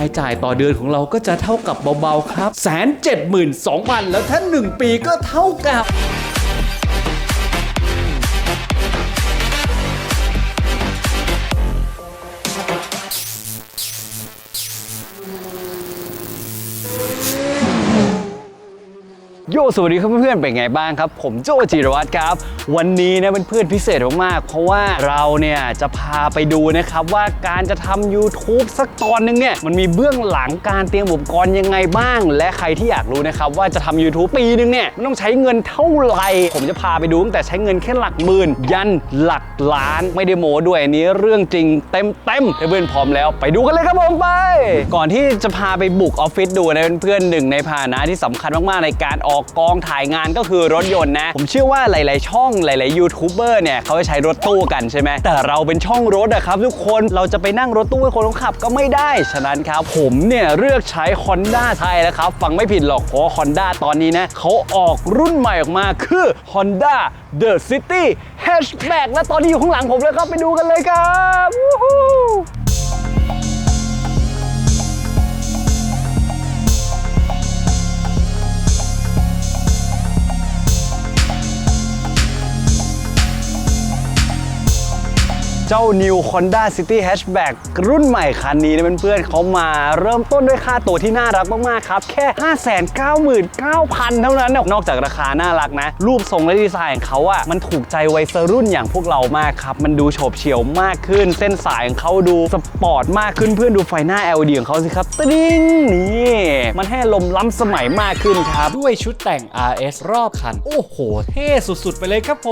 รายจ่ายต่อเดือนของเราก็จะเท่ากับเบาๆครับแสนเจ็ดหมื่นสองพันแล้วถ้า1ปีก็เท่ากับโยสวัสดีครับเพื่อนๆเป็นไงบ้างครับ ผมโจจิรวัตรครับ วันนี้นะเป็นเพื่อนพิเศษมากๆ เพราะว่าเราเนี่ยจะพาไปดูนะครับว่าการจะทำ YouTube สักตอนหนึงเนี่ยมันมีเบื้องหลังการเตรียมอุปกรณ์ยังไงบ้าง และใครที่อยากรู้นะครับว่าจะทำ YouTube ปีหนึงเนี่ยมันต้องใช้เงินเท่าไหร่ผมจะพาไปดูตั้งแต่ใช้เงินแค่หลักหมื่น ยันหลักล้านไม่ได้โม้ด้วยอันนี้เรื่องจริงเต็มเต็มเพื่อนพร้อมแล้ว ไปดูกันเลยครับผมไป ก่อนที่จะพาไปบุกออฟฟิศดูนะเพื่อนๆหนึ่งในพาหนะที่สำคัญมากๆในการออกกองถ่ายงานก็คือรถยนต์นะ ผมเชื่อว่าหลาย ๆ ช่องหลายๆยูทูบเบอร์เนี่ยเขาจะใช้รถตู้กันใช่ไหมแต่เราเป็นช่องรถอะครับ ทุกคนเราจะไปนั่งรถตู้ให้คนขับก็ไม่ได้ ฉะนั้นครับผมเนี่ยเลือกใช้ Honda ใช่แล้วครับฟังไม่ผิดหรอกเพราะว่า Honda ตอนนี้นะเขาออกรุ่นใหม่ออกมาคือ Honda The City Hatchback และตอนนี้อยู่ข้างหลังผมเลยครับไปดูกันเลยครับ เจ้า New Honda City Hatchback รุ่นใหม่คันนี้นะเพื่อนๆเขามาเริ่มต้นด้วยค่าตัวที่น่ารักมากๆครับ แค่ 599,000 เท่านั้นนะนอกจากราคาน่ารักนะ รูปทรงและดีไซน์ของเขาอะมันถูกใจวัยรุ่นอย่างพวกเรามากครับ มันดูโฉบเฉี่ยวมากขึ้น เส้นสายของเขาดูสปอร์ตมากขึ้นเพื่อนดูไฟหน้า LED ของเขาสิครับตริ้งนี่มันให้ลมล้ำสมัยมากขึ้นครับ ด้วยชุดแต่ง RS รอบคัน โอ้โห เท่สุดๆ ไปเลยครับผ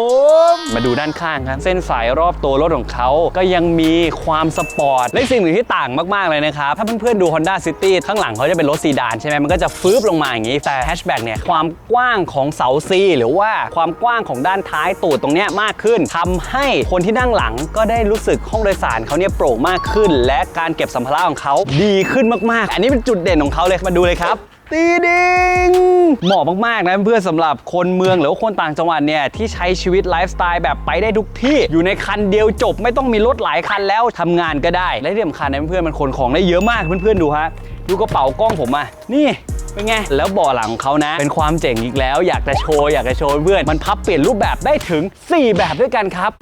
ม มาดูด้านข้างครับ เส้นสายรอบตัวรถของเขาก็ยังมีความสปอร์ตและสิ่งหนึ่งที่ต่างมากๆเลยนะครับ ถ้าเพื่อนๆดู Honda City ข้างหลังเขาจะเป็นรถซีดานใช่ไหมมันก็จะฟืบลงมาอย่างนี้ แต่แฮชแบ็กเนี่ยความกว้างของเสาซีหรือว่าความกว้างของด้านท้ายตูดตรงเนี้ยมากขึ้นทำให้คนที่นั่งหลังก็ได้รู้สึกห้องโดยสารเขาเนี่ยโปร่งมากขึ้น และการเก็บสัมภาระของเขาดีขึ้นมากๆ อันนี้เป็นจุดเด่นของเขาเลยมาดูเลยครับ ตีดิงเหมาะมากๆนะเพื่อนสำหรับคนเมืองหรือว่าคนต่างจังหวัดเนี่ยที่ใช้ชีวิตไลฟ์สไตล์แบบไปได้ทุกที่อยู่ในคันเดียวจบ ไม่ต้องมีรถหลายคันแล้วทำงานก็ได้ และที่สำคัญนะเพื่อนๆมันขนของได้เยอะมากเพื่อนๆดูฮะดูกระเป๋ากล้องผมอะนี่เป็นไง แล้วเบ่อหลังของเขานะ เป็นความเจ๋งอีกแล้ว อยากจะโชว์อยากจะโชว์เพื่อน มันพับเปลี่ยนรูปแบบได้ถึง 4 แบบด้วยกันครับ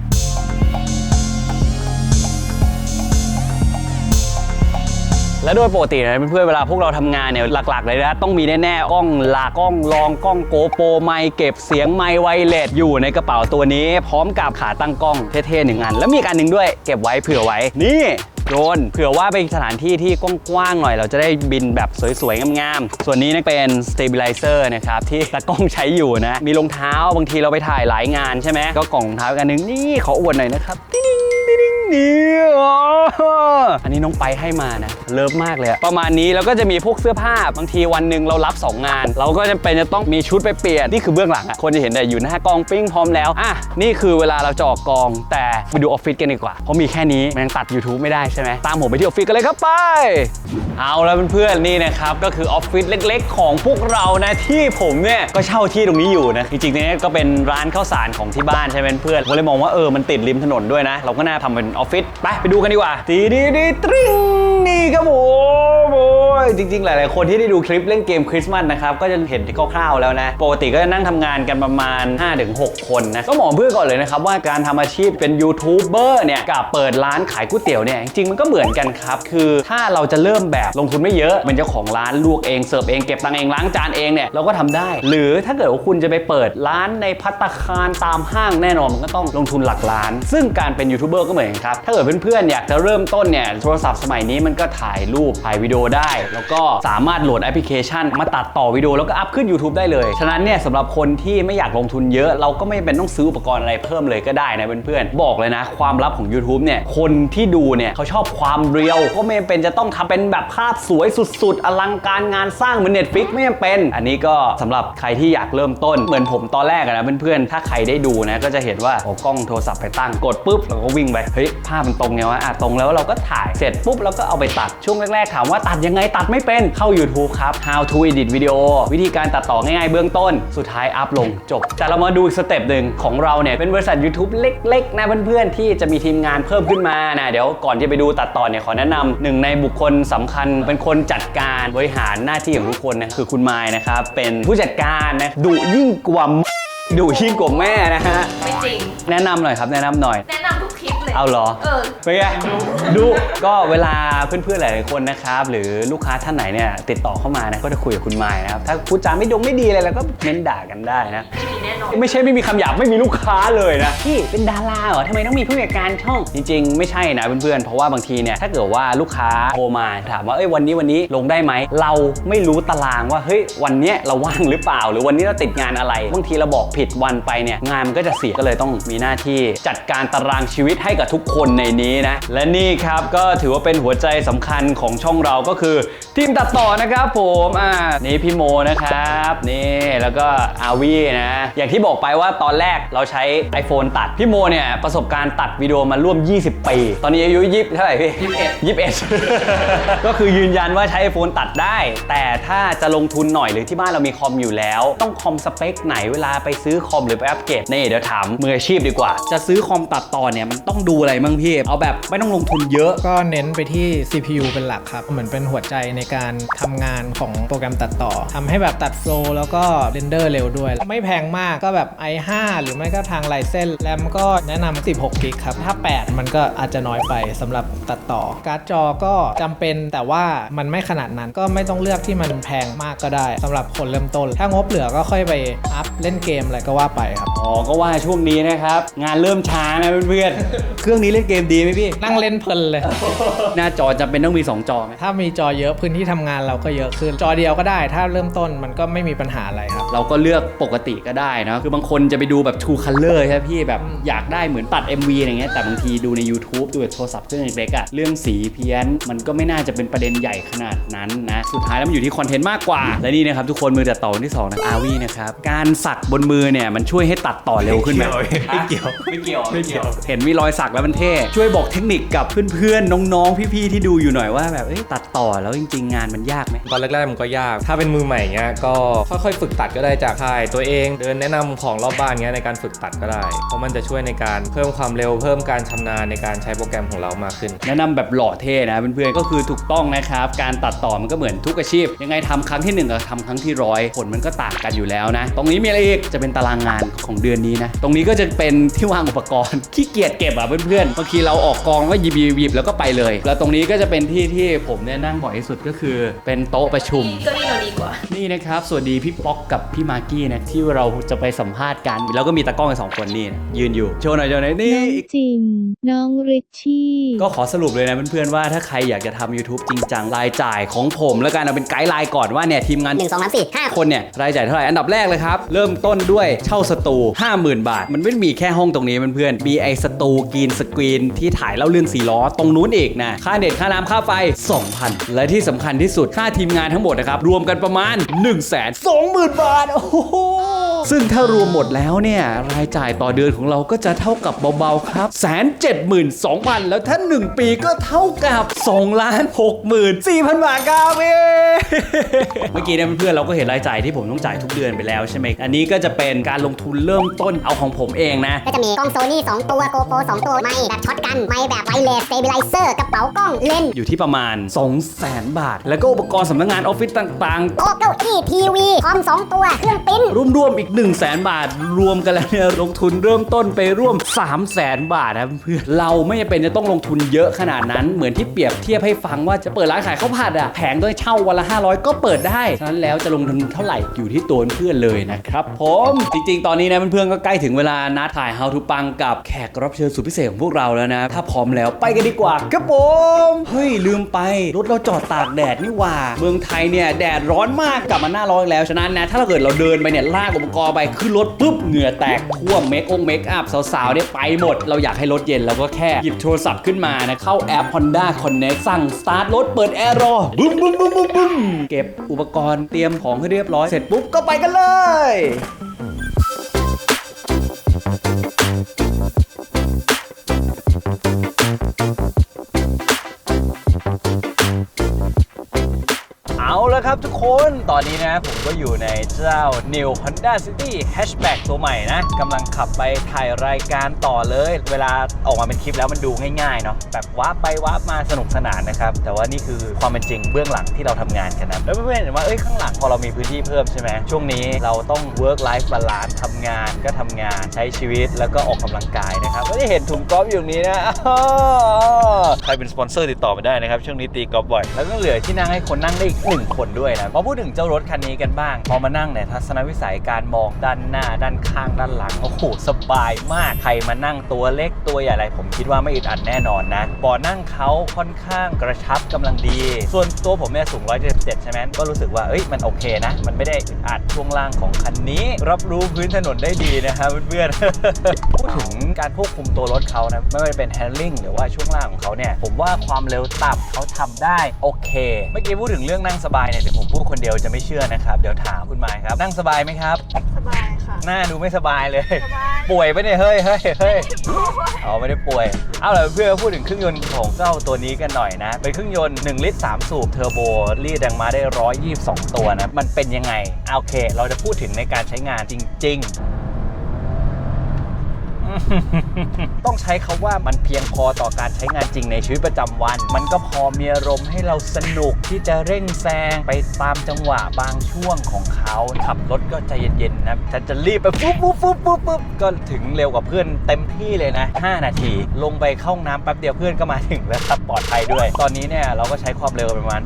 และโดยปกตินะเพื่อนๆเวลาพวกเราทำงานเนี่ยหลักๆเลยนะต้องมีแน่ๆกล้องหลักกล้องรองกล้องโกโปรไมค์เก็บเสียงไมค์ไวเลสอยู่ในกระเป๋าตัวนี้ พร้อมกับขาตั้งกล้องเท่ๆหนึ่งอัน แล้วมีอีกอันหนึ่งด้วยเก็บไว้เผื่อไว้ นี่โดรนเผื่อว่าเป็นสถานที่ที่กว้างๆหน่อย เราจะได้บินแบบสวยๆงามๆส่วนนี้นะเป็น stabilizer นะครับที่ตากล้องใช้อยู่นะ มีรองเท้าบางทีเราไปถ่ายหลายงานใช่ไหมก็กล่องรองเท้าอีกอันหนึงนี่ขออวดหน่อยนะครับติ๊งติ๊งติ๊งนี่ อันนี้น้องไปให้มานะ เลิฟมากเลยอะประมาณนี้แล้วก็จะมีพวกเสื้อผ้าบางทีวันหนึ่งเรารับ 2 งาน เราก็จะเป็นจะต้องมีชุดไปเปลี่ยน นี่คือเบื้องหลังอะคนจะเห็นแต่อยู่หน้ากองปิ้งพร้อมแล้วอะนี่คือเวลาเราจะออกกอง แต่ไปดูออฟฟิศกันดีกว่า เพราะมีแค่นี้มันยังตัด YouTube ไม่ได้ใช่ไหมตามผมไปที่ออฟฟิศกันเลยครับไป เอาแล้วเพื่อนๆนี่นะครับก็คือออฟฟิศเล็ก ๆ ของพวกเรานะที่ผมเนี่ยก็เช่าที่ตรงนี้อยู่นะจริงๆเนี่ยก็เป็นร้านข้าวสารของที่บ้านใช่ไหมเพื่อนผมเลยมองว่าเออมันติดริมถนนด้วยนะ เราก็น่าทำเป็นออฟฟิศไปไปดูกันดีกว่าตีดีดีตริงนี่ครับผมโอ้ยจริงๆ หลายๆ คนที่ได้ดูคลิปเล่นเกมคริสต์มาสนะครับ ก็จะเห็นที่คร่าวๆแล้วนะ ปกติก็จะนั่งทำงานกันประมาณ 5-6 คนนะ ก็บอกเพื่อนก่อนเลยนะครับ ว่าการทำอาชีพเป็นยูทูบเบอร์เนี่ย กับเปิดร้านขายก๋วยเตี๋ยวเนี่ย จริงๆ มันก็เหมือนกันครับ คือถ้าเราจะเริ่มแบบลงทุนไม่เยอะ เป็นเจ้าของร้านลวกเองเสิร์ฟเองเก็บตังค์เองล้างจานเองเนี่ยเราก็ทำได้ หรือถ้าเกิดว่าคุณจะไปเปิดร้านในพัตตาคารตามห้างแน่นอนมันก็ต้องลงทุนหลักล้าน ซึ่งการเป็นยูทูบเบอร์ก็เหมือนกันครับถ้าเกิดเพื่อนๆอยากจะเริ่มต้นเนี่ยโทรศัพท์สมัยนี้มันก็ถ่ายรูปถ่ายวิดีโอได้ แล้วก็สามารถโหลดแอปพลิเคชัน มาตัดต่อวิดีโอแล้วก็อัพขึ้น YouTube ได้เลย ฉะนั้นเนี่ยสำหรับคนที่ไม่อยากลงทุนเยอะ เราก็ไม่เป็นต้องซื้ออุปกรณ์อะไรเพิ่มเลยก็ได้นะเพื่อนๆบอกเลยนะ ความลับของ YouTube เนี่ยคนที่ดูเนี่ยเขาชอบความเรียวก็ไม่เป็นจะต้องทำเป็นแบบภาพสวยสุดๆ อลังการงานสร้างเหมือน Netflix ไม่จำเป็น อันนี้ก็สำหรับใครที่อยากเริ่มต้นเหมือนผมตอนแรกนะเพื่อนๆถ้าใครได้ดูนะก็จะเห็นว่าเอากล้องโทรศัพท์ไปตั้งกดปุ๊บเราก็วิ่งไปเฮ้ยภาพมันตรงไงวะอะตรงแล้วเราก็ถ่ายเสร็จปุ๊บเราก็เอาไปตัดช่วงแรกๆ ถามว่าตัดยังไงตัดไม่ไม่เป็นเข้า YouTube ครับ How to edit video วิธีการตัดต่อง่ายๆ เบื้องต้น สุดท้ายอัพลงจบ แต่เรามาดูอีกสเต็ปหนึ่งของเราเนี่ยเป็นบริษัท YouTube เล็กๆนะเพื่อนๆ ที่จะมีทีมงานเพิ่มขึ้นมานะเดี๋ยวก่อนที่ไปดูตัดต่อเนี่ยขอแนะนำหนึ่งในบุคคลสำคัญเป็นคนจัดการบริหารหน้าที่ของทุกคนนะคือคุณไมายนะครับเป็นผู้จัดการนะดุยิ่งกว่าดุยิ่งกว่าแม่นะฮะไม่จริงแนะนำหน่อยครับแนะนำหน่อยแนะนำทุกคลิป เลยเอาเหรอเออเป็นไงดูก็เวลาเพื่อนๆหลายๆคนนะครับ หรือลูกค้าท่านไหนเนี่ยติดต่อเข้ามานะก็จะคุยกับคุณไมายนะครับ ถ้าพูดจาไม่ดงไม่ดีอะไรแล้วก็เม้นด่ากันได้นะไม่มีแน่นอน ไม่ใช่ไม่มีคำหยาบไม่มีลูกค้าเลยนะพี่เป็นดาราเหรอทำไมต้องมีผู้จัดการช่อง จริง ๆ ไม่ใช่นะเพื่อนๆ เพราะว่าบางทีเนี่ยถ้าเกิดว่าลูกค้าโทรมาถามว่าเอ้ยวันนี้วันนี้ลงได้ไหมเราไม่รู้ตารางว่าเฮ้ยวันเนี้ยเราว่างหรือเปล่า หรือวันนี้เราติดงานอะไรบางทีเราบอกผิดวันไปเนี่ยงานมันก็จะเสียก็เลยต้องมีหน้าที่จัดการตารางชีวิตให้กับทุกคนในนี้นะ และนี่ครับก็ถือว่าเป็นหัวใจสำคัญของช่องเราก็คือทีมตัดต่อนะครับผมอ่านี่พี่โมนะครับนี่แล้วก็อาวีนะอย่างที่บอกไปว่าตอนแรกเราใช้ iPhone ตัดพี่โมเนี่ยประสบการณ์ตัดวิดีโอมาร่วม 20 ปี ตอนนี้อายุยี่เท่าไหร่พี่21 21ก็คือยืนยันว่าใช้ iPhone ตัดได้ แต่ถ้าจะลงทุนหน่อยหรือที่บ้านเรามีคอมอยู่แล้ว ต้องคอมสเปคไหนเวลาไปซื้อคอมหรือไปอัปเกรดนี่เดี๋ยวถามมืออาชีพดีกว่า จะซื้อคอมตัดต่อเนี่ยมันต้องดูอะไรบ้างพี่ เอาแบบไม่ต้องลงทุนเยอะ ก็เน้นไปที่ CPU เป็นหลักครับ เหมือนเป็นหัวใจในการทำงานของโปรแกรมตัดต่อทำให้แบบตัดโฟล์แล้วก็เรนเดอร์เร็วด้วย ไม่แพงมากก็แบบ i5 หรือไม่ก็ทางไลเซนแรมก็แนะนำ16กิกครับถ้า 8 มันก็อาจจะน้อยไปสำหรับตัดต่อ การ์ดจอก็จำเป็นแต่ว่ามันไม่ขนาดนั้นก็ไม่ต้องเลือกที่มันแพงมากก็ได้สำหรับคนเริ่มต้น ถ้างบเหลือก็ค่อยไปอัพเล่นเกมอะไรก็ว่าไปครับ อ๋อ ก็ว่าช่วงนี้นะครับ งานเริ่มช้านะเพื่อนเครื่องนี้เล่นเกมดีไหมพี่ นั่งเล่นเพลินเลย หน้าจอจำเป็นต้องมี 2 จอไหมถ้ามีจอเยอะพื้นที่ทำงานเราก็เยอะขึ้น จอเดียวก็ได้ ถ้าเริ่มต้นมันก็ไม่มีปัญหาอะไรครับ เราก็เลือกปกติก็ได้นะ คือบางคนจะไปดูแบบ True Color ใช่ไหมพี่แบบอยากได้เหมือนตัด MV อะไรเงี้ยแต่บางทีดูใน YouTube ดูในโทรศัพท์เครื่องเล็กๆอะเรื่องสีเพี้ยนมันก็ไม่น่าจะเป็นประเด็นใหญ่ขนาดนั้นนะสุดท้ายแล้วมันอยู่ที่คอนเทนต์มากกว่าและนี่นะครับทุกคนมือตัดต่อคนที่สองนะอาวีนะครับการสักบนมือเนี่ยมันช่วยให้ตัดต่อเร็วขึ้นไหมไม่เกี่ยวไม่เกี่ยวไม่เกี่ยวเห็นมีรอยสักแล้วมันเท่ช่วยบอกเทคนิคกับเพื่อนๆน้องๆ พี่ๆที่ดูอยู่หน่อยว่าแบบเอ้ยตัดต่อแล้วจริง ๆ งานมันยากไหมตอนแรกๆมันก็ยาก ถ้าเป็นมือใหม่เงี้ยก็ค่อยๆ ฝึกตัดก็ได้จากค่ายตัวเองเดินแนะนำของรอบบ้านเงี้ยในการฝึกตัดก็ได้ เพราะมันจะช่วยในการเพิ่มความเร็วเพิ่มการชำนาญในการใช้โปรแกรมของเรามากขึ้น แนะนำแบบหล่อเท่นะเพื่อนๆก็คือถูกต้องนะครับการตัดต่อมันก็เหมือนทุกอาชีพ ยังไงทำครั้งที่หนึ่งกับทำครั้งที่ร้อยผลมันก็ต่างกันอยู่แล้วนะ ตรงนี้มีอะไรอีกจะเป็นตารางงานของเดือนนี้นะตรงนี้ก็จะเป็นที่วางอุปกรณ์ขี้เกียจเก็บอะเพื่อนๆบางทีเราออกกองก็หยิบหยิบหยิบแล้วก็ไปเลย แล้วตรงนี้ก็จะเป็นที่ที่ผมเนี่ยนั่งบ่อยที่สุดก็คือ เป็นโต๊ะประชุม ก็นี่เราดีกว่า นี่นะครับ สวัสดีพี่ป๊อกกับพี่มากกี้นะที่เราจะไปสัมภาษณ์กันแล้วก็มีตากล้องกันสองคนนี่นะยืนอยู่โชว์หน่อยโชว์หน่อยนี่น้องจริง น้องริชชี่ก็ขอสรุปเลยนะเพื่อนๆว่าถ้าใครอยากจะทำ YouTube จริงจังรายจ่ายของผมแล้วกันเอาเป็นไกด์ไลน์ก่อนว่าเนี่ยทีมงานหนึ่งสองสามสี่ห้าคนเนี่ยรายจ่ายเท่าไหร่อันดับแรกเลยครับเริ่มต้นด้วยเช่าสตู50,000 บาท มันไม่ได้มีแค่ห้องตรงนี้เพื่อนๆมีไอสตูกรีนสกรีนที่ถ่ายเล่าเรื่องสีล้อตรงนู้นอีกนะ ค่าเน็ตค่าน้ำค่าไฟ 2,000 และที่สำคัญที่สุดค่าทีมงานทั้งหมดนะครับ รวมกันประมาณ 1 2 0 0 0 0 บาท โอ้โหซึ่งถ้ารวมหมดแล้วเนี่ย รายจ่ายต่อเดือนของเราก็จะเท่ากับเบาๆครับแสนเจ็ดหมื่นสองพันแล้วถ้า 1 ปีก็เท่ากับ2ล้านหกหมื่นสี่พันบาทครับเย้เมื่อกี้เนี่ยเพื่อนๆเราก็เห็นรายจ่ายที่ผมต้องจ่ายทุกเดือนไปแล้วใช่ไหมอันนี้ก็จะเป็นการลงทุนเริ่มต้นเอาของผมเองนะ ก็จะมีกล้องโซนี่2ตัวโกโปร2ตัวไมค์แบบช็อตกันไมค์แบบไวเลสเซบิไลเซอร์กระเป๋ากล้องเลนส์อยู่ที่ประมาณ 2 0 0แสนบาท แล้วก็อุปกรณ์สำนักงานออฟฟิศต่างๆ โต๊ะเก้าอี้ทีวีคอม2ตัวเครื่องปริ้นรวมๆอีก 1 0 0 0 0แสนบาท รวมกันแล้วเนี่ยลงทุนเริ่มต้นไปร่วม 3 0 0แสนบาทนะเพื่อนเราไม่จำเป็นจะต้องลงทุนเยอะขนาดนั้นเหมือนที่เปรียบเทียบให้ฟังว่าจะเปิดร้านขายข้าวผัดอะแผงด้วยเช่าวันละ 500 ก็เปิดได้ฉะนั้นแล้วจะลงทุนเท่าไหร่อยู่ที่ตัวเพื่อนเลยนะครับผมจริงๆ ตอนนี้นะเพื่อนๆก็ใกล้ถึงเวลานัดถ่าย How to ปังกับแขกรับเชิญสุดพิเศษของพวกเราแล้วนะ ถ้าพร้อมแล้วไปกันดีกว่าครับผมเฮ้ยลืมไปรถเราจอดตากแดดนี่หว่า เมืองไทยเนี่ยแดดร้อนมากกลับมาหน้าร้อนแล้วฉะนั้นนะถ้าเราเกิดเราเดินไปเนี่ยลากอุปกรณ์ไปขึ้นรถปุ๊บเหงื่อแตกท่วมเมคองเมคอัพสาวๆเนี่ยไปหมด เราอยากให้รถเย็นเราก็แค่หยิบโทรศัพท์ขึ้นมานะเข้าแอป Honda Connect สั่งสตาร์ทรถเปิดแอร์รอบึ้มบึ้มบึ้มบึ้มบึ้มเก็บอุปกรณ์เตรียมของให้เรียบร้อยเสร็จปุ๊บก็ไปกันเลยโตอนนี้นะผมก็อยู่ในเจ้า New Honda City Hatchback ตัวใหม่นะกำลังขับไปถ่ายรายการต่อเลย เวลาออกมาเป็นคลิปแล้วมันดูง่ายๆเนาะแบบว้าไปว้ามาสนุกสนานนะครับ แต่ว่านี่คือความเป็นจริงเบื้องหลังที่เราทำงานกันนะแล้วเพื่อนๆเห็นว่าเอ้ยข้างหลังพอเรามีพื้นที่เพิ่มใช่ไหมช่วงนี้เราต้อง work life balance ทำงานก็ทำงานใช้ชีวิตแล้วก็ออกกำลังกายนะครับไม่ได้เห็นถุงกอล์ฟอยู่ตรงนี้นะใครเป็นสปอนเซอร์ติดต่อมาได้นะครับช่วงนี้ตีกอล์ฟบ่อยแล้วก็เหลือที่นั่งให้คนนั่งได้อีกหนึ่งคนด้วยนะพอพูดถึงเจ้ารถคันนี้กันบ้าง พอมานั่งเนี่ยทัศนวิสัยการมองด้านหน้า ด้านข้างด้านหลัง โอ้โห สบายมาก ใครมานั่งตัวเล็กตัวใหญ่อะไร ผมคิดว่าไม่อึดอัดแน่นอนนะบ่อนั่งเขาค่อนข้างกระชับกำลังดี ส่วนตัวผมเนี่ยสูง 177 ใช่ไหมก็รู้สึกว่าเอ้ยมันโอเคนะ มันไม่ได้อึดอัด ช่วงล่างของคันนี้ รับรู้พื้นถนนได้ดีนะครับเพื่อนๆพูดถึงการควบคุมตัวรถเขานะไม่ว่าจะเป็นแฮนด์ลิงหรือว่าช่วงล่างของเขาเนี่ยผมว่าความเร็วต่ำเขาทำได้โอเค เมื่อกี้พูดถึงเรื่องนั่งสบายเนี่ยเดี๋ยวผมพูดคนเดียวจะไม่เชื่อนะครับ เดี๋ยวถามคุณหมายครับ นั่งสบายไหมครับ สบาย หน้าดูไม่สบายเลย สบาย ป่วยไปเนี่ยเฮ้ยเฮ้ยเฮ้ยเอาไม่ได้ป่วย เอาล่ะเพื่อพูดถึงเครื่องยนต์ของเจ้าตัวนี้กันหน่อยนะ เป็นเครื่องยนต์ 1 ลิตร 3 สูบเทอร์โบรีดแรงม้าได้ 122 ตัวนะ มันเป็นยังไงอะโอเค เราจะพูดถึงในการใช้งานจริง ๆ ต้องใช้คาว่ามันเพียงพอต่อการใช้งานจริงในชีวิตประจำวัน มันก็พอมีอารมณ์ให้เราสนุกที่จะเร่งแซงไปตามจังหวะบางช่วงของเขาขับรถก็ใจเย็นๆนะถ้าจะรีบไปปุ๊บปุ๊บปุ๊บปุ๊บปุ๊บก็ถึงเร็วกว่าเพื่อนเต็มที่เลยนะ 5 นาที ลงไปเข้าห้องน้ำแป๊บเดียวเพื่อนก็มาถึงแล้วครับปลอดภัยด้วย ตอนนี้เนี่ยเราก็ใช้ความเร็วประมาณ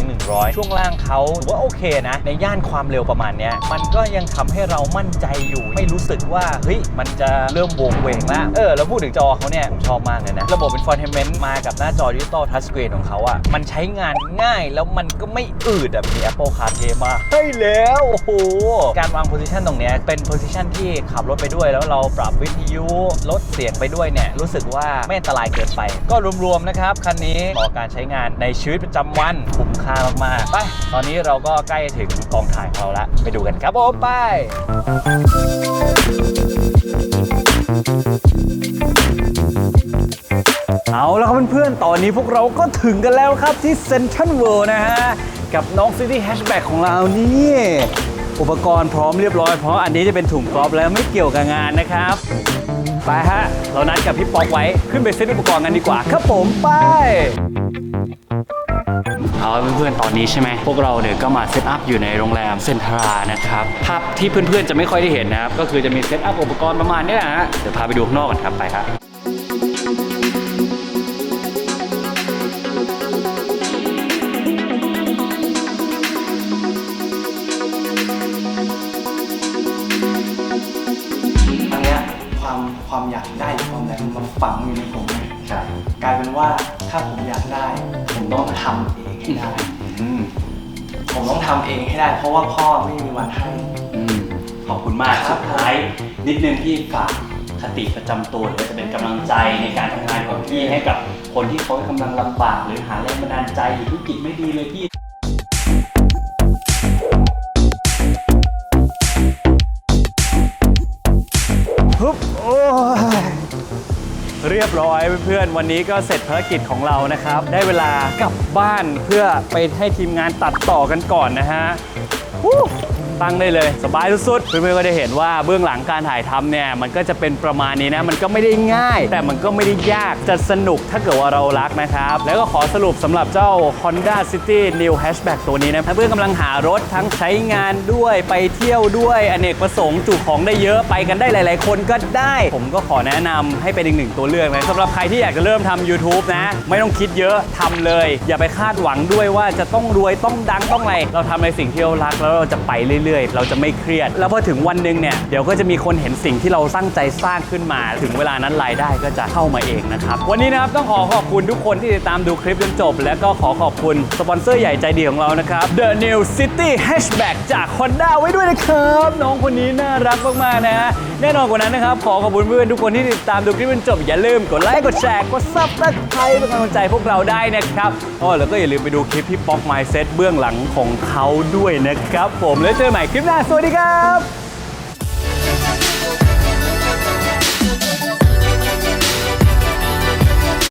80-100 ช่วงล่างเขาถือว่าโอเคนะ ในย่านความเร็วประมาณเนี้ยมันก็ยังทำให้เรามั่นใจอยู่ไม่รู้สึกว่าเฮ้ยมันจะเริ่มโวงเวงละเออ แล้วพูดถึงจอเขาเนี่ยผมชอบมากเลยนะ ระบบ infotainment มากับหน้าจอดิจิตอลทัชสกรีนของเขาอะมันใช้งานง่ายแล้วมันก็ไม่อืดอะมี Apple CarPlay มาให้แล้ว โอ้โห การวาง position ตรงเนี้ยเป็น position ที่ขับรถไปด้วย แล้วเราปรับวิทยุลดเสียงไปด้วยเนี่ยรู้สึกว่าไม่อันตรายเกินไป ก็รวมๆนะครับคันนี้ต่อการใช้งานในชีวิตประจำวันคุ้มค่ามากๆไปตอนนี้เราก็ใกล้ถึงกองถ่ายของเราละไปดูกันครับผมไป เอาแล้วครับเพื่อนๆ ตอนนี้พวกเราก็ถึงกันแล้วครับที่เซ n นทรัลเวิลด์นะฮะ กับน้อง City Hatchback ของเรานี่อุปกรณ์พร้อมเรียบร้อยเพราะอันนี้จะเป็นถุงกอล์ฟแล้วไม่เกี่ยวกับงานนะครับ ไปฮะ เรานัดกับพี่ป๊อกไว้ขึ้นไปเซ็ตอุปกรณ์กันดีกว่าครับผมไป เอาเพื่อนๆตอนนี้ใช่ไหมพวกเราเนี่ยก็มาเซตอัพอยู่ในโรงแรมเซนทรานะครับภาพที่เพื่อนๆจะไม่ค่อยได้เห็นนะครับก็คือจะมีเซตอัพอุปกรณ์ประมาณนี้แหละฮะเดี๋ยวพาไปดูข้างนอกกันครับไปครับตอนเนี้ยความความอยากได้หรือความอะไรมันมาฝังอยู่ในผมนะครับกลายเป็นว่าถ้าผมอยากได้ ผมต้องทำเอง ให้ได้ อืมผมต้องทำเองให้ได้ เพราะว่าพ่อไม่มีวันให้ อืมขอบคุณมากครัสุบดท้าย นิดนึงที่ฝากคติประจำตัวหรือว่าจะเป็นกำลังใจในการทำงานของพี่ให้กับคนที่เขากำลังลำบากหรือหาแรงบันดาลใจหรือธุรกิจไม่ดีเลยพี่ ฮึบโอ้ย เรียบร้อยเพื่อนๆวันนี้ก็เสร็จภารกิจของเรานะครับ ได้เวลากลับบ้านเพื่อไปให้ทีมงานตัดต่อกันก่อนนะฮะ ตั้งได้เลย สบายสุดๆ เพื่อนๆก็ได้เห็นว่าเบื้องหลังการถ่ายทำเนี่ยมันก็จะเป็นประมาณนี้นะ มันก็ไม่ได้ง่าย แต่มันก็ไม่ได้ยากจะสนุกถ้าเกิดว่าเรารักนะครับ แล้วก็ขอสรุปสำหรับเจ้า Honda City New Hatchback ตัวนี้นะถ้าเพื่อนกำลังหารถทั้งใช้งานด้วยไปเที่ยวด้วยอเนกประสงค์จุของได้เยอะไปกันได้หลาย ๆ คนก็ได้ ผมก็ขอแนะนำให้เป็นอีกหนึ่งตัวเลือกนะสำหรับใครที่อยากจะเริ่มทำ YouTube นะ ไม่ต้องคิดเยอะทำเลย อย่าไปคาดหวังด้วยว่าจะต้องรวยต้องดังต้องอะไรเราทำในสิ่งที่เรารักแล้วเราจะไปเรื่อยๆเราจะไม่เครียด แล้วพอถึงวันหนึ่งเนี่ยเดี๋ยวก็จะมีคนเห็นสิ่งที่เราตั้งใจสร้างขึ้นมาถึงเวลานั้นรายได้ก็จะเข้ามาเองนะครับวันนี้นะครับต้องขอขอบคุณทุกคนที่ติดตามดูคลิปจนจบ และก็ขอขอบคุณสปอนเซอร์ใหญ่ใจดีของเรานะครับ The New City Hatchback จาก Honda ไว้ด้วยนะครับ น้องคนนี้น่ารักมากๆนะฮะ แน่นอนกว่านั้นนะครับ ขอขอบคุณเพื่อนทุกคนที่ติดตามดูคลิปจนจบ อย่าลืมกดไลค์ กดแชร์ กดซับสไครต์เป็นกำลังใจพวกเราได้นะครับอ๋อแล้วก็อย่าลืมไปดูคลิปพี่ป๊อกไมซ์เซตเบื้องหลังของเขาด้วยนะครับ ผมแล้วเจอกันใหม่คลิปหน้าสวัสดีครับ